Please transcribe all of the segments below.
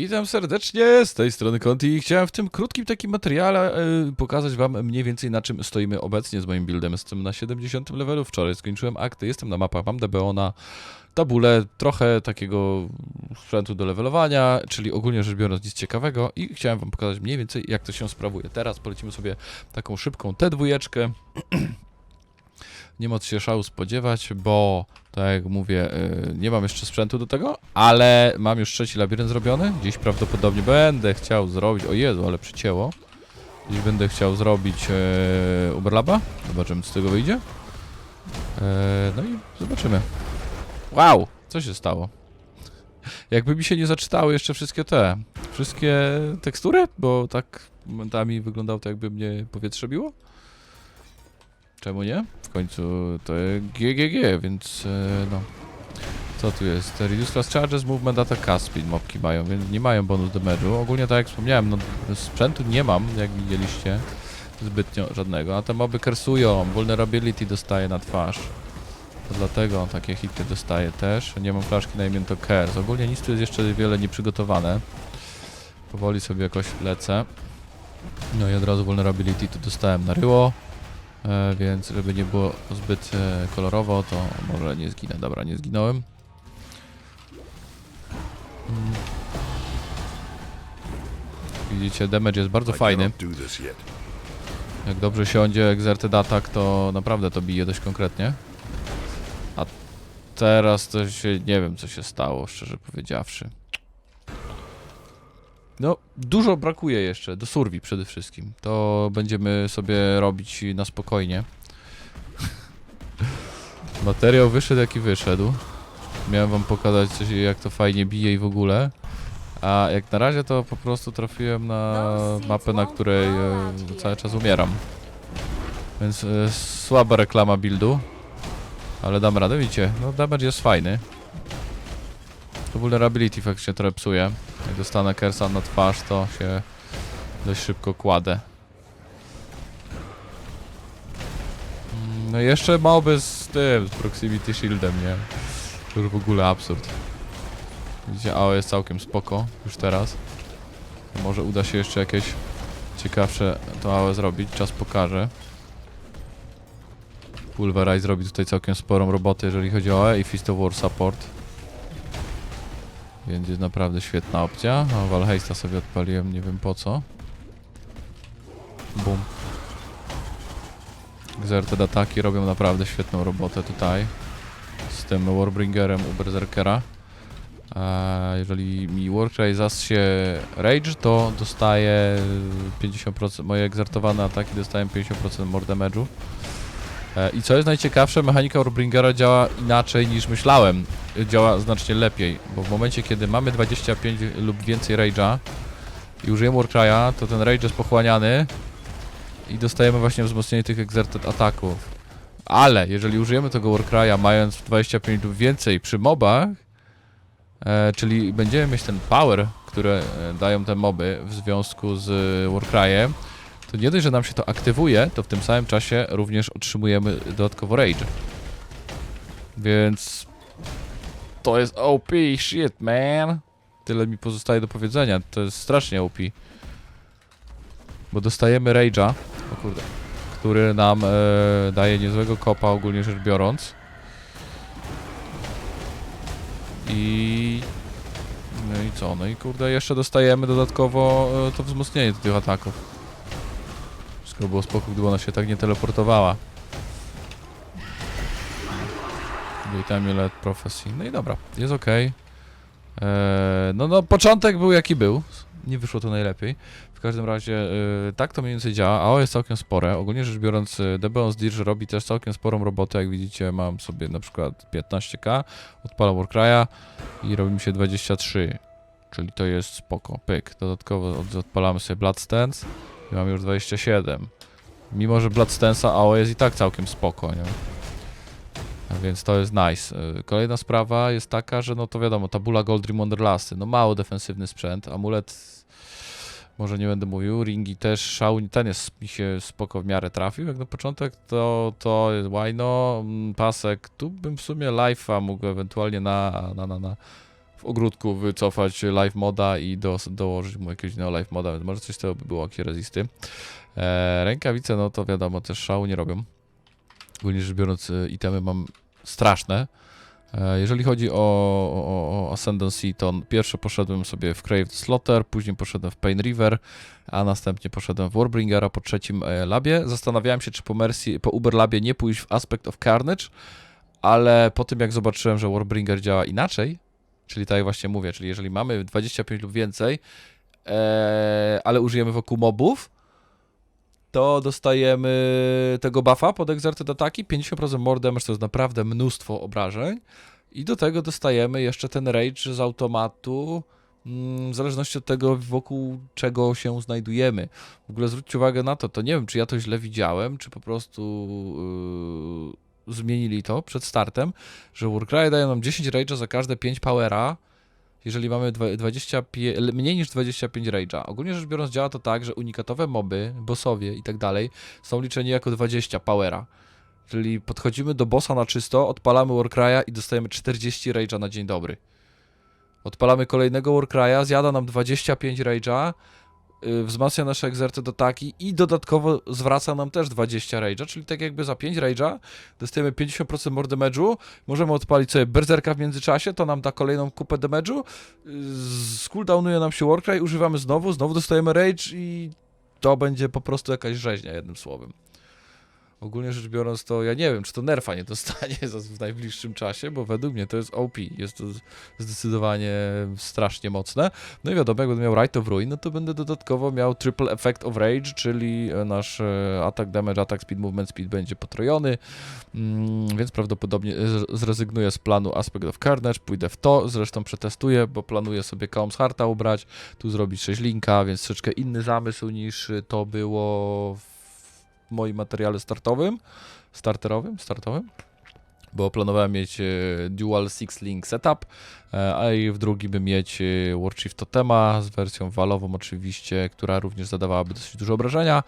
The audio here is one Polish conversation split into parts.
Witam serdecznie z tej strony Conti chciałem w tym krótkim takim materiale e, pokazać wam mniej więcej na czym stoimy obecnie z moim buildem. Jestem na 70 levelu, wczoraj skończyłem akty, jestem na mapach, mam DBO na tabule, trochę takiego sprzętu do levelowania, czyli ogólnie rzecz biorąc nic ciekawego i chciałem wam pokazać mniej więcej jak to się sprawuje. Teraz polecimy sobie taką szybką T2. Nie ma co się szału spodziewać, bo tak jak mówię, y, nie mam jeszcze sprzętu do tego, ale mam już trzeci labirynt zrobiony. Dziś prawdopodobnie będę chciał zrobić, o Jezu, ale przycięło. Dziś będę chciał zrobić e, Uberlaba. Zobaczymy, co z tego wyjdzie. E, no i zobaczymy. Wow, co się stało? Jakby mi się nie zaczytały jeszcze wszystkie te, wszystkie tekstury, bo tak momentami wyglądało to jakby mnie powietrze biło. Czemu nie? W końcu to GGG, więc e, no. Co tu jest? Reduce class charges, movement attack cast speed mopki mają, więc nie mają bonus damage'u. Ogólnie tak jak wspomniałem, no sprzętu nie mam, jak widzieliście, zbytnio żadnego, a te moby kersują, vulnerability dostaje na twarz. To dlatego takie hity dostaje też. Nie mam flaszki na imię to Kers. Ogólnie nic tu jest jeszcze wiele nieprzygotowane. Powoli sobie jakoś lecę. No i od razu vulnerability tu dostałem na ryło. E, więc żeby nie było zbyt e, kolorowo, to może nie zginę. Dobra, nie zginąłem. Mm. Widzicie, damage jest bardzo fajny. Jak dobrze siądzie Exerted Attack, to naprawdę to bije dość konkretnie. A teraz to się, nie wiem co się stało, szczerze powiedziawszy. No, dużo brakuje jeszcze, do survi przede wszystkim. To będziemy sobie robić na spokojnie. Materiał wyszedł jaki wyszedł. Miałem wam pokazać coś, jak to fajnie bije i w ogóle. A jak na razie to po prostu trafiłem na mapę, na której e, cały czas umieram. Więc e, słaba reklama buildu. Ale dam radę, widzicie, no damage jest fajny. To vulnerability faktycznie trochę psuje. Jak dostanę kersa na twarz, to się dość szybko kładę. Mm, No i jeszcze małby z tym, z proximity shieldem, nie? To już w ogóle absurd. Widzicie, AO jest całkiem spoko, już teraz. Może uda się jeszcze jakieś ciekawsze to AO zrobić, czas pokaże. Pulverize robi tutaj całkiem sporą robotę, jeżeli chodzi o AE i Fist of War Support. Więc jest naprawdę świetna opcja. A Valheista sobie odpaliłem, nie wiem po co. Bum. Exerted ataki robią naprawdę świetną robotę tutaj. Z tym Warbringerem u Berserkera. A jeżeli mi Warcry się Rage, to dostaję 50%, moje egzertowane ataki dostają 50% more damage'u. E, I co jest najciekawsze, mechanika Warbringera działa inaczej niż myślałem. Działa znacznie lepiej, bo w momencie kiedy mamy 25 lub więcej Rage'a i użyjemy Warcry'a, to ten Rage jest pochłaniany i dostajemy właśnie wzmocnienie tych exerted ataków. Ale jeżeli użyjemy tego Warcry'a mając 25 lub więcej przy mobach, E, czyli będziemy mieć ten power, które e, dają te moby w związku z e, Warcryem, to nie dość, że nam się to aktywuje, to w tym samym czasie również otrzymujemy dodatkowo rage. Więc to jest OP shit, man. Tyle mi pozostaje do powiedzenia. To jest strasznie OP. Bo dostajemy rage'a, o kurde, który nam e, daje niezłego kopa ogólnie rzecz biorąc. I... No i co? No i kurde, jeszcze dostajemy dodatkowo e, to wzmocnienie do tych ataków. Wszystko było spoko, gdyby ona się tak nie teleportowała. Witam let profesji. No i dobra, jest ok. no, no, początek był jaki był. Nie wyszło to najlepiej. W każdym razie e, tak to mniej więcej działa. AO jest całkiem spore. Ogólnie rzecz biorąc, e, DBON z Dirge robi też całkiem sporą robotę. Jak widzicie, mam sobie na przykład 15k, odpalam Warcry'a i robi mi się 23. Czyli to jest spoko. Pyk. Dodatkowo od- odpalamy sobie Bloodstance i mam już 27. Mimo, że Bloodstance'a AO jest i tak całkiem spoko, nie? Więc to jest nice. Y, Kolejna sprawa jest taka, że no to wiadomo, tabula Goldrim Wonderlasty, no mało defensywny sprzęt, amulet może nie będę mówił, ringi też, szał, ten jest mi się spoko w miarę trafił, jak na początek to, to jest wino, mm, pasek, tu bym w sumie life'a mógł ewentualnie na, na, na, na w ogródku wycofać live moda i do, dołożyć mu jakiegoś innego live moda, więc może coś z tego by było, jakie rezisty. E, rękawice, no to wiadomo, też szału nie robią. Ogólnie rzecz biorąc, e, itemy mam straszne. E, Jeżeli chodzi o, o, o Ascendancy, to pierwsze poszedłem sobie w Crave Slaughter, później poszedłem w Pain River, a następnie poszedłem w Warbringera po trzecim e, labie. Zastanawiałem się, czy po, Mercy, po Uber Labie nie pójść w Aspect of Carnage, ale po tym jak zobaczyłem, że Warbringer działa inaczej, czyli tak jak właśnie mówię, czyli jeżeli mamy 25 lub więcej, ale użyjemy wokół mobów, to dostajemy tego buffa pod Exerted Ataki, 50% more damage, to jest naprawdę mnóstwo obrażeń. I do tego dostajemy jeszcze ten rage z automatu, mm, w zależności od tego, wokół czego się znajdujemy. W ogóle zwróćcie uwagę na to, to nie wiem, czy ja to źle widziałem, czy po prostu yy, zmienili to przed startem, że Warcry daje nam 10 rage'a za każde 5 powera, jeżeli mamy dwa- 25, l- mniej niż 25 rage'a. Ogólnie rzecz biorąc działa to tak, że unikatowe moby, bossowie i tak dalej są liczeni jako 20 powera. Czyli podchodzimy do bossa na czysto, odpalamy Warcry'a i dostajemy 40 rage'a na dzień dobry. Odpalamy kolejnego Warcry'a, zjada nam 25 rage'a, wzmacnia nasze exerty do taki i dodatkowo zwraca nam też 20 rage'a, czyli tak jakby za 5 rage'a dostajemy 50% more damage'u, możemy odpalić sobie berserka w międzyczasie, to nam da kolejną kupę damage'u, cooldownuje nam się Warcry, używamy znowu, znowu dostajemy rage i to będzie po prostu jakaś rzeźnia, jednym słowem. Ogólnie rzecz biorąc, to ja nie wiem, czy to nerfa nie dostanie w najbliższym czasie, bo według mnie to jest OP. Jest to zdecydowanie strasznie mocne. No i wiadomo, jak będę miał Right of Ruin, no to będę dodatkowo miał Triple Effect of Rage, czyli e, nasz e, attack damage, attack speed, movement speed będzie potrojony, mm, więc prawdopodobnie z- zrezygnuję z planu Aspect of Carnage, pójdę w to, zresztą przetestuję, bo planuję sobie Calm's Hearta ubrać, tu zrobić 6 linka, więc troszeczkę inny zamysł niż to było w moim materiale startowym, starterowym, startowym, bo planowałem mieć e, Dual Six Link Setup, e, a i w drugim mieć e, Warchief Totema z wersją walową oczywiście, która również zadawałaby dosyć dużo obrażenia.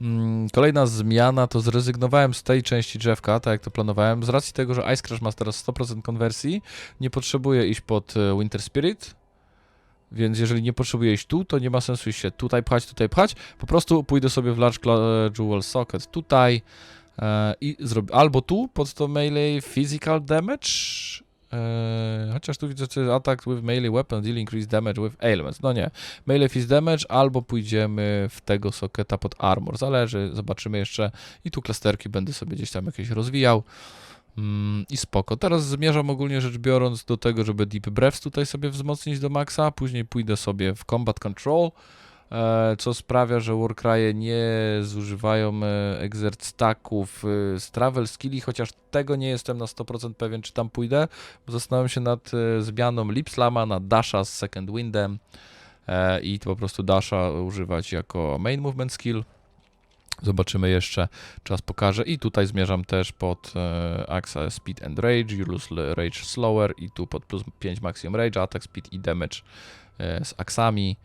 Mm, Kolejna zmiana to zrezygnowałem z tej części drzewka, tak jak to planowałem, z racji tego, że Ice Crash ma teraz 100% konwersji, nie potrzebuję iść pod Winter Spirit, więc jeżeli nie potrzebuję iść tu, to nie ma sensu iść się tutaj pchać, tutaj pchać. Po prostu pójdę sobie w Large Cla- Jewel Socket tutaj e, i zrobię albo tu pod to melee physical damage, e, chociaż tu widzę, że attack with melee weapon deal increase damage with ailments. No nie, melee fist damage albo pójdziemy w tego socketa pod armor. Zależy, zobaczymy jeszcze. I tu klasterki będę sobie gdzieś tam jakieś rozwijał. Mm, I spoko. Teraz zmierzam ogólnie rzecz biorąc do tego, żeby Deep Breaths tutaj sobie wzmocnić do maksa, później pójdę sobie w Combat Control, e, co sprawia, że Warcrye nie zużywają e, exert stacków e, z Travel Skilli, chociaż tego nie jestem na 100% pewien, czy tam pójdę, zastanawiam się nad e, zmianą Lipslama na Dasha z Second Windem i po prostu Dasha używać jako main movement skill. Zobaczymy jeszcze, czas pokaże. I tutaj zmierzam też pod e, Speed and Rage, you lose Rage Slower i tu pod plus 5 Maximum Rage, Attack Speed i Damage e, z Axami.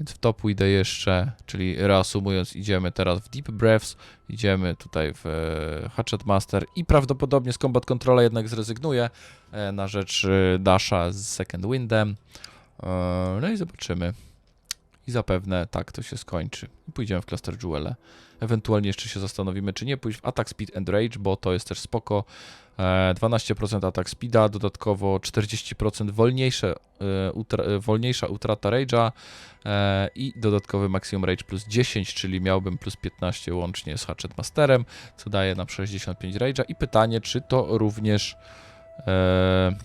Więc w to pójdę jeszcze, czyli reasumując, idziemy teraz w Deep Breaths, idziemy tutaj w e, Hatchet Master i prawdopodobnie z Combat Controla jednak zrezygnuję e, na rzecz e, Dasha z Second Windem. E, no i zobaczymy. I zapewne tak to się skończy. Pójdziemy w Cluster Jewele. Ewentualnie jeszcze się zastanowimy, czy nie pójść w Attack Speed and Rage, bo to jest też spoko. E, 12% attack speeda, dodatkowo 40% wolniejsze, e, utra, e, wolniejsza utrata rage'a e, i dodatkowy maximum rage plus 10, czyli miałbym plus 15 łącznie z Hatchet Masterem, co daje nam 65 rage'a. I pytanie, czy to również e,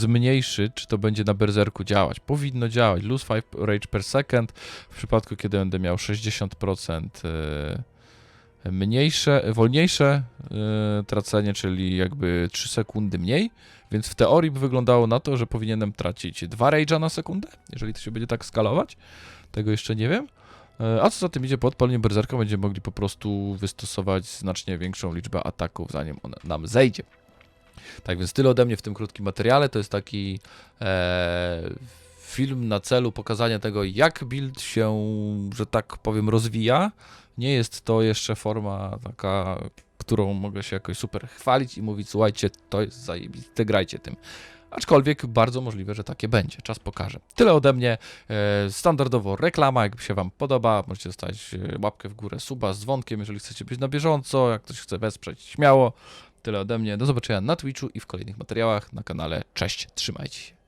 zmniejszy, czy to będzie na berserku działać. Powinno działać. Lose 5 rage per second w przypadku, kiedy będę miał 60% e, mniejsze, wolniejsze e, tracenie, czyli jakby 3 sekundy mniej, więc w teorii by wyglądało na to, że powinienem tracić 2 rage'a na sekundę, jeżeli to się będzie tak skalować. Tego jeszcze nie wiem. E, A co za tym idzie, po odpaleniu berserka będziemy mogli po prostu wystosować znacznie większą liczbę ataków, zanim on nam zejdzie. Tak więc tyle ode mnie w tym krótkim materiale. To jest taki e, film na celu pokazania tego, jak build się, że tak powiem, rozwija. Nie jest to jeszcze forma taka, którą mogę się jakoś super chwalić i mówić, słuchajcie, to jest zajebiste, grajcie tym. Aczkolwiek bardzo możliwe, że takie będzie. Czas pokaże. Tyle ode mnie. E, standardowo reklama, Jakby się Wam podoba. Możecie dostać e, łapkę w górę, suba z dzwonkiem, jeżeli chcecie być na bieżąco. Jak ktoś chce wesprzeć, śmiało. Tyle ode mnie. Do zobaczenia na Twitchu i w kolejnych materiałach na kanale. Cześć, trzymajcie się.